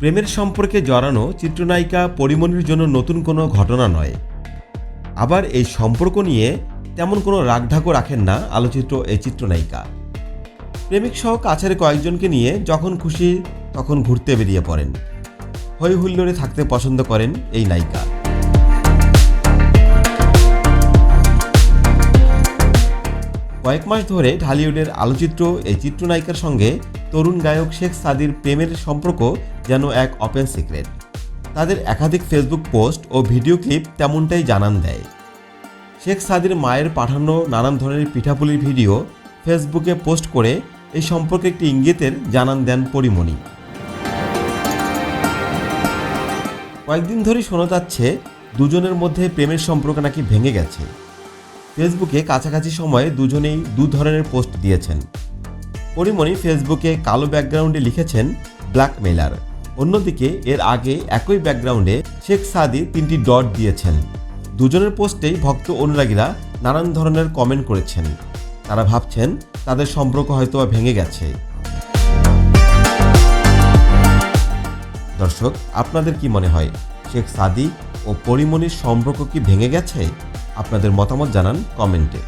প্রেমের সম্পর্কে জড়ানো চিত্রনায়িকা পরিমণির জন্য নতুন কোনো ঘটনা নয়। আবার এই সম্পর্ক নিয়ে তেমন কোনো রাগঢাকও রাখেন না আলোচিত এই চিত্রনায়িকা। প্রেমিক সহ কাছের কয়েকজনকে নিয়ে যখন খুশি তখন ঘুরতে বেরিয়ে পড়েন। হই হুল্লোড়ে থাকতে পছন্দ করেন এই নায়িকা। কয়েক মাস ধরে ঢালিউডের আলোচিত্র এই চিত্রনায়িকার সঙ্গে তরুণ গায়ক শেখ সাদির প্রেমের সম্পর্ক যেন এক ওপেন সিক্রেট তাদের একাধিক ফেসবুক পোস্ট ও ভিডিও ক্লিপ তেমনটাই জানান দেয়। শেখ সাদির মায়ের পাঠানো নানান ধরনের পিঠাপুলির ভিডিও ফেসবুকে পোস্ট করে এই সম্পর্কে একটি ইঙ্গিতের জানান দেন পরিমণি। কয়েকদিন ধরেই শোনা যাচ্ছে দুজনের মধ্যে প্রেমের সম্পর্ক নাকি ভেঙে গেছে। ফেসবুকে কাছাকাছি সময়ে দুজনেই দু ধরনের পোস্ট দিয়েছেন। পরিমণি ফেসবুকে কালো ব্যাকগ্রাউন্ডে লিখেছেন, ব্ল্যাকমেলার। অন্যদিকে, এর আগে একই ব্যাকগ্রাউন্ডে শেখ সাদি তিনটি ডট দিয়েছেন। দুজনের পোস্টেই ভক্ত অনুরাগীরা নানান ধরনের কমেন্ট করেছেন। তারা ভাবছেন, তাদের সম্পর্ক হয়তো ভেঙে গেছে। দর্শক, আপনাদের কি মনে হয়, শেখ সাদি ও পরিমণির সম্পর্ক কি ভেঙে গেছে? আপনাদের মতামত জানান কমেন্টে।